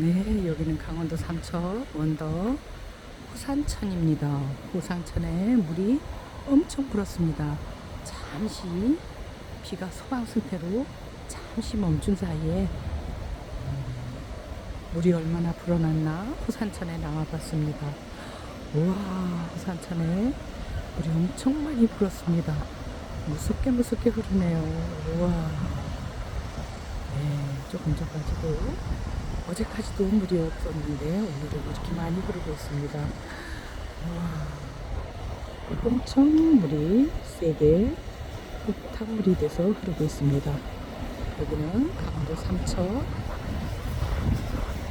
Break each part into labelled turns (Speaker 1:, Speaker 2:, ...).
Speaker 1: 네, 여기는 강원도 삼척 원더 호산천입니다. 호산천에 물이 엄청 불었습니다. 잠시 비가 소강 상태로 잠시 멈춘 사이에 음, 물이 얼마나 불어났나 호산천에 나와봤습니다. 우와, 호산천에 물이 엄청 많이 불었습니다. 무섭게 무섭게 흐르네요. 우와. 네, 조금 전까지도 어제까지도 물이 없었는데 오늘은 이렇게 많이 흐르고 있습니다. 우와, 엄청 물이 세게 흙탕물이 돼서 흐르고 있습니다. 여기는 강원도 삼척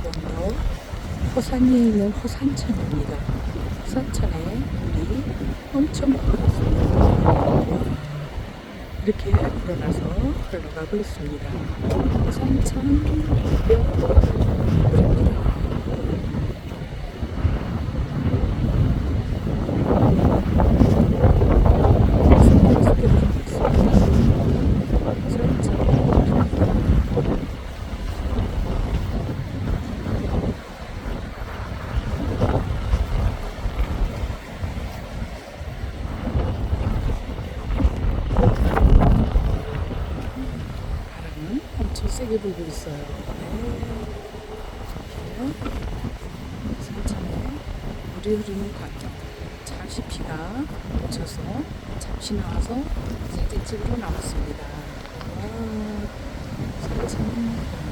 Speaker 1: 원로 호산리에 있는 호산천입니다. 호산천에 물이 엄청 불었습니다. 이렇게 불어나서 흘러가고 있습니다. 호산천 세게 불고 있어요. 네. 산천에 물이 흐르는 과정. 잠시 비가 묻혀서 잠시 나와서 사진 찍으러 나왔습니다. 와, 산천